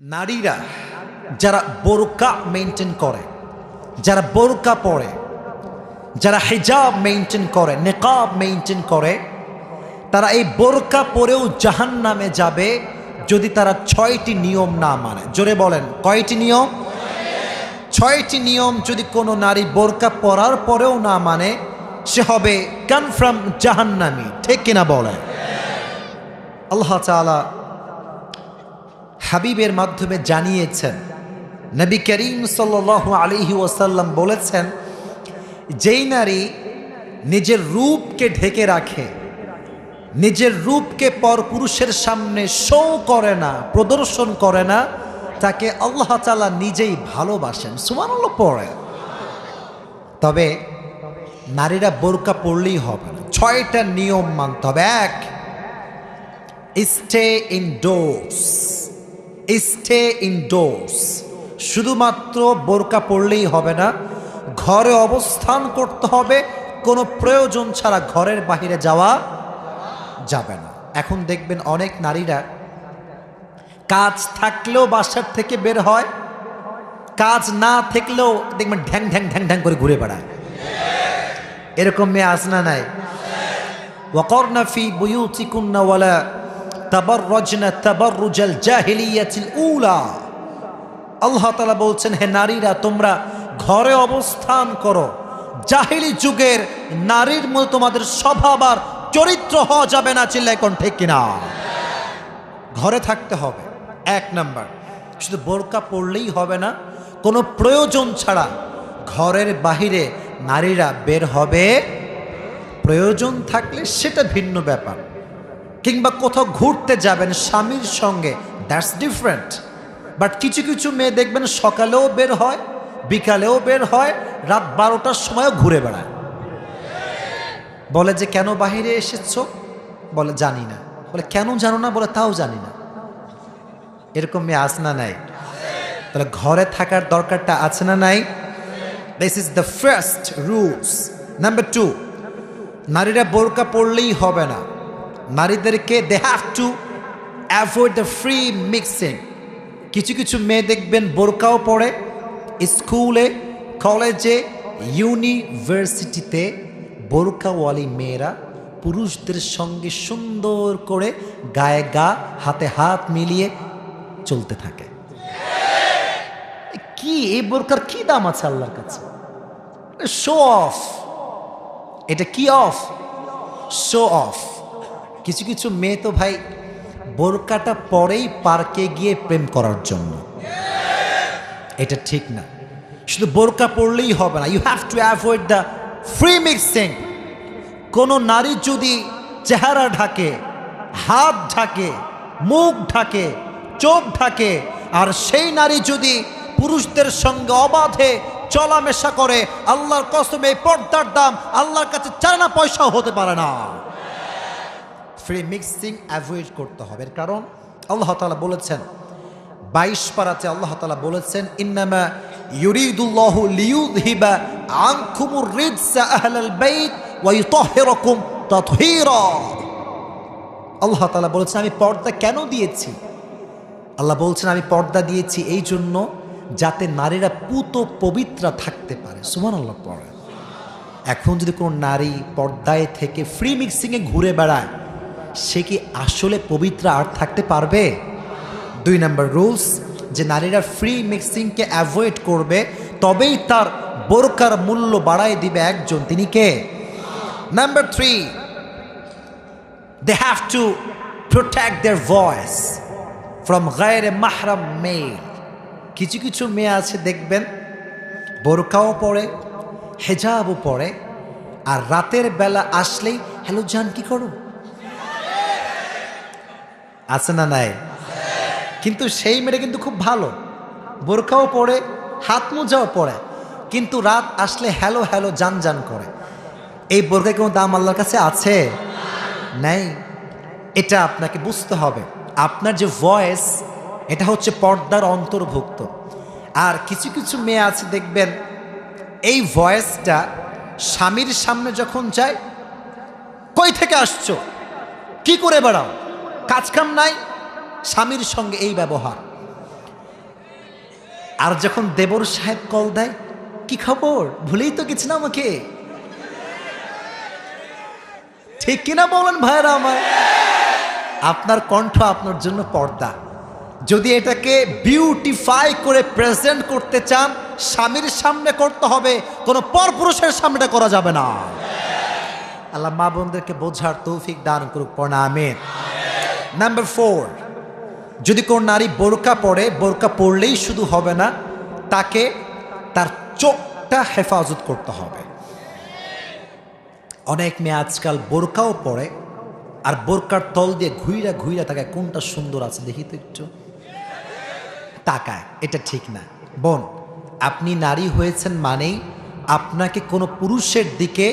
নারীরা যারা বোরকা মেনটেন করে, যারা বোরকা পরে, যারা হিজাব মেনটেন করে, নেকাব মেনটেন করে, তারা এই বোরকা পরেও জাহান নামে যাবে যদি তারা ছয়টি নিয়ম না মানে। জোরে বলেন, কয়টি নিয়ম? ছয়টি নিয়ম যদি কোনো নারী বোরকা পরার পরেও না মানে সে হবে কনফার্ম জাহান্নামি। ঠিক কিনা বলেন? আল্লাহ তাআলা হাবিবের মাধ্যমে জানিয়েছেন। নবী করিম সাল আলিহি ওসাল্লাম বলেছেন, যেই নারী নিজের রূপকে ঢেকে রাখে, নিজের রূপকে পর পুরুষের সামনে শো করে না, প্রদর্শন করে না, তাকে আল্লাহ তালা নিজেই ভালোবাসেন। সুমান পড়ে। তবে নারীরা বোরকা পড়লেই হবে না। ছয়টা নিয়ম মানতে হবে। এক স্টে ইনডোর্স স্টে ইনডোর্স শুধুমাত্র বোরকা পড়লেই হবে না, ঘরে অবস্থান করতে হবে, কোনো প্রয়োজন ছাড়া ঘরের বাহিরে যাওয়া যাবে না। এখন দেখবেন অনেক নারীরা কাজ থাকলেও বাসার থেকে বের হয়, কাজ না থাকলেও দেখবেন ঢ্যাং ঢ্যাং ঢ্যাং ঢ্যাং করে ঘুরে বেড়ায়। এরকম মেয়ে আসনা নাই? ওয়াকর্নাফি বুয়ু চিকুন্নাওয়ালা তাবাররজনা তাবাররুজাল জাহিলিয়াতিল উলা। আল্লাহ বলছেন, হে নারীরা, তোমরা ঘরে অবস্থান করো। জাহিলি যুগের নারীর মতো তোমাদের স্বভাব আর চরিত্র হওয়া যাবে না, চিল্লায় কোন ঠিক কিনা? ঘরে থাকতে হবে, এক নাম্বার। শুধু বোরকা পড়লেই হবে না, কোনো প্রয়োজন ছাড়া ঘরের বাহিরে নারীরা বের হবে। প্রয়োজন থাকলে সেটা ভিন্ন ব্যাপার। কিংবা কোথাও ঘুরতে যাবেন স্বামীর সঙ্গে দ্যাটস ডিফারেন্ট বাট কিছু কিছু মেয়ে দেখবেন সকালেও বের হয়, বিকালেও বের হয়, রাত বারোটার সময়ও ঘুরে বেড়ায়। বলে যে, কেন বাহিরে এসেছ? বলে, জানি না। বলে, কেন জানো না? বলে, তাও জানি না। এরকম মেয়ে আস না নাই? তাহলে ঘরে থাকার দরকারটা আছে না নাই? This is the first rules number two নারীরা বোরকা পড়লেই হবে না। নারীদেরকে they have to avoid the free mixing কিছু কিছু মেয়ে দেখবেন বোরকাও পড়ে, স্কুলে, কলেজে, ইউনিভার্সিটিতে বোরকাওয়ালি মেয়েরা পুরুষদের সঙ্গে সুন্দর করে গায়ে গা, হাতে হাত মিলিয়ে চলতে থাকে। কি, এই বোরকার কি দাম আছে আল্লাহর কাছে? শো অফ এটা কি অফ শো অফ কিছু কিছু মেয়ে তো ভাই বোরকাটা পরেই পার্কে গিয়ে প্রেম করার জন্য। এটা ঠিক না। শুধু বোরকা পড়লেই হবে না। You have to avoid the free mixing কোনো নারী যদি চেহারা ঢাকে, হাত ঢাকে, মুখ ঢাকে, চোখ ঢাকে, আর সেই নারী যদি পুরুষদের সঙ্গে অবাধে চলামেশা করে, আল্লাহর কসমে, এই পর্দার দাম আল্লাহর কাছে চারানা পয়সাও হতে পারে না। ফ্রি মিক্সিং অ্যাভয়েড করতে হবে। এর কারণ আল্লাহ তালা বলেছেন, বাইশ পারাতে আল্লাহ তালা বলেছেন, ইন্নামা ইউরিদুল্লাহু লিউযহিবা আনকুমুর রিজসা আহলাল বাইত ওয়া ইউতাহহিরাকুম তাতহীরা। আল্লাহ তালা বলেছেন, আমি পর্দা কেন দিয়েছি? আল্লাহ বলছেন, আমি পর্দা দিয়েছি এই জন্য যাতে নারীরা পুত পবিত্রা থাকতে পারে। সুমান আল্লাহ পড়ে। এখন যদি কোনো নারী পর্দায় থেকে ফ্রি মিক্সিংয়ে ঘুরে বেড়ায় সে কি আসলে পবিত্র আর থাকতে পারবে? দুই নম্বর রুলস, যে নারীরা ফ্রি মিক্সিংকে অ্যাভয়েড করবে, তবেই তার বোরকার মূল্য বাড়ায় দিবে একজন। তিনি কে? Number three they have to protect their voice from গায়ের মাহরাম মেল কিছু কিছু মেয়ে আছে, দেখবেন, বোরকাও পরে, হেজাবও পরে, আর রাতের বেলা আসলেই, হ্যালো জান, কি করো? আছে না নাই? কিন্তু সেই মেয়েটা কিন্তু খুব ভালো। বোরখাও পরে, হাত মোজাও পরে, কিন্তু রাত আসলে হ্যালো হ্যালো জান জান করে। এই বোরখায় কোনো দাম আল্লাহর কাছে আছে? নাই। এটা আপনাকে বুঝতে হবে। আপনার যে ভয়েস এটা হচ্ছে পর্দার অন্তর্ভুক্ত। আর কিছু কিছু মেয়ে আছে, দেখবেন, এই ভয়েসটা স্বামীর সামনে যখন যায়, কই থেকে আসছো? কি করে বেড়াও? কাজকাম নাই, স্বামীর সঙ্গে এই ব্যবহার। আর যখন দেবর সাহেব কল দেয়, কি খবর? ভুলেই তো গেছি না আমাকে। ঠিক কিনা বলেন ভাইরা আমার? আপনার কণ্ঠ আপনার জন্য পর্দা। যদি এটাকে বিউটিফাই করে প্রেজেন্ট করতে চান, স্বামীর সামনে করতে হবে, কোনো পরপুরুষের সামনে করা যাবে না। আল্লাহ মা বোনদেরকে বোঝার তৌফিক দান করুক প্রণামে নাম্বার ফোর যদি কোন নারী বোরকা পরে, বোরকা পরলেই শুধু হবে না, তাকে তার চোখটা হেফাজত করতে হবে। অনেক মেয়ে আজকাল বোরকাও পরে, আর বোরকার তল দিয়ে ঘুইরা ঘুইরা তাকায়, কোনটা সুন্দর আছে দেখি তো একটু। তাকায়, এটা ঠিক না। বোন, আপনি নারী হয়েছেন মানেই আপনাকে কোনো পুরুষের দিকে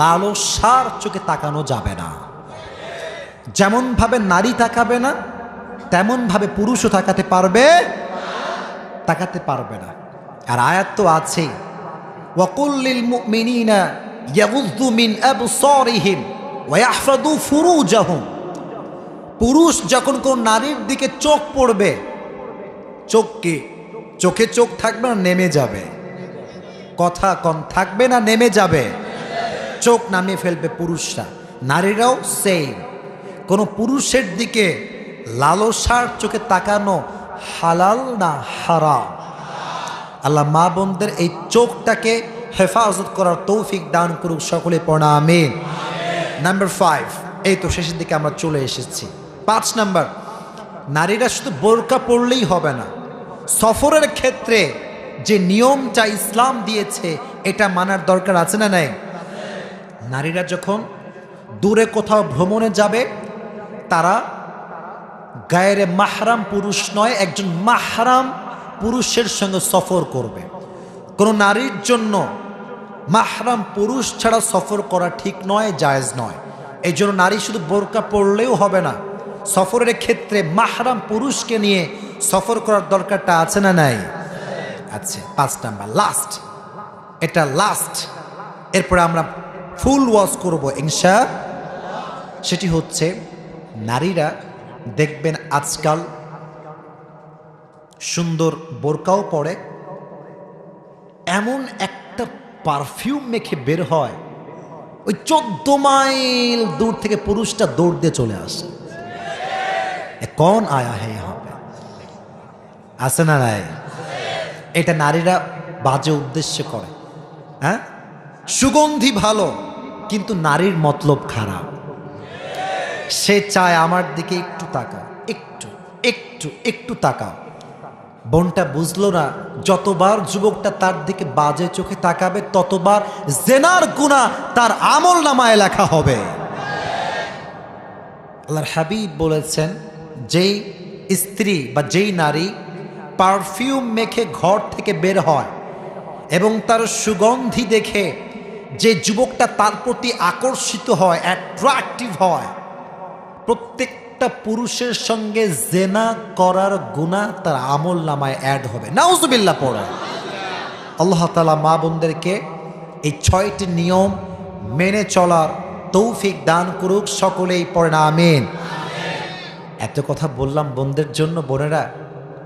লালসার চোখে তাকানো যাবে না। যেমনভাবে নারী তাকাবে না, তেমনভাবে পুরুষও তাকাতে পারবে তাকাতে পারবে না। আর আয়াত তো আছেই ওয়াকুল্লিল মিন পুরুষ যখন কোন নারীর দিকে চোখ পড়বে, চোখ কি? চোখে চোখ থাকবে না, নেমে যাবে। কথা কম থাকবে না, নেমে যাবে। চোখ নামিয়ে ফেলবে পুরুষরা। নারীরাও সেম কোনো পুরুষের দিকে লালসার চোখে তাকানো হালাল না হারাম? আল্লাহ মা বোনদের এই চোখটাকে হেফাজত করার তৌফিক দান করুক সকলে পড়া আমিন। নাম্বার ফাইভ এই তো শেষের দিকে আমরা চলে এসেছি। পাঁচ নাম্বার, নারীরা শুধু বোরকা পড়লেই হবে না, সফরের ক্ষেত্রে যে নিয়মটা ইসলাম দিয়েছে, এটা মানার দরকার আছে না নাই? নারীরা যখন দূরে কোথাও ভ্রমণে যাবে তারা গায়ের মাহরাম পুরুষ নয়, একজন মাহরাম পুরুষের সঙ্গে সফর করবে। কোনো নারীর জন্য মাহরাম পুরুষ ছাড়া সফর করা ঠিক নয়, জায়েজ নয়। এই জন্য নারী শুধু বোরকা পড়লেও হবে না। সফরের ক্ষেত্রে মাহরাম পুরুষকে নিয়ে সফর করার দরকারটা আছে না নাই? আচ্ছা পাঁচ নাম্বার লাস্ট এটা লাস্ট এরপরে আমরা ফুল ওয়াশ করব, ইনশা সেটি হচ্ছে নারীরা দেখবেন আজকাল সুন্দর বোরকাও পরে, এমন একটা পারফিউম মেখে বের হয়, ওই চোদ্দ মাইল দূর থেকে পুরুষটা দৌড় দিয়ে চলে আসে। কন আয়া হে হবে আসে না নাই? এটা নারীরা বাজে উদ্দেশ্যে করে। হ্যাঁ? সুগন্ধি ভালো, কিন্তু নারীর মতলব খারাপ। সে চায় আমার দিকে একটু তাকা একটু একটু একটু তাকা বোনটা বুঝলো না, যতবার যুবকটা তার দিকে বাজে চোখে তাকাবে, ততবার জেনার গুণা তার আমল নামায় লেখা হবে। আল্লাহর হাবিব বলেছেন, যেই স্ত্রী বা যেই নারী পারফিউম মেখে ঘর থেকে বের হয় এবং তার সুগন্ধি দেখে যে যুবকটা তার প্রতি আকর্ষিত হয় অ্যাট্রাকটিভ হয় প্রত্যেকটা পুরুষের সঙ্গে জেনা করার গুণা তার আমল নামায় অ্যাড হবে। নাউজুবিল্লা পড়া। আল্লাহ তালা মা বোনদেরকে এই ছয়টি নিয়ম মেনে চলার তৌফিক দান করুক সকলেই পড়ে না আমিন। এত কথা বললাম বোনদের জন্য বোনেরা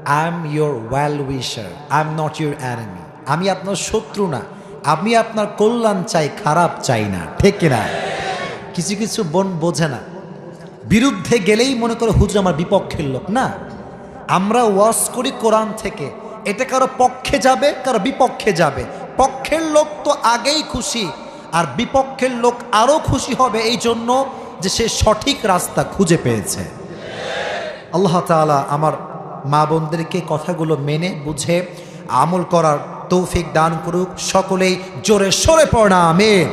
I am your well wisher I am not your enemy আমি আপনার শত্রু না আমি আপনার কল্যাণ চাই খারাপ চাই না ঠিক কিনা? কিছু কিছু বোন বোঝে না বিরুদ্ধে গেলেই মনে করে হুজুর আমার বিপক্ষের লোক, না? আমরা ওয়াশ করি কোরআন থেকে। এটা কারও পক্ষে যাবে, কারও বিপক্ষে যাবে। পক্ষের লোক তো আগেই খুশি, আর বিপক্ষের লোক আরও খুশি হবে এই জন্য যে সে সঠিক রাস্তা খুঁজে পেয়েছে। আল্লাহ তাআলা আমার মা বোনদেরকে কথাগুলো মেনে, বুঝে, আমল করার তৌফিক দান করুক। সকলেই জোরে সরে পড়া আমিন।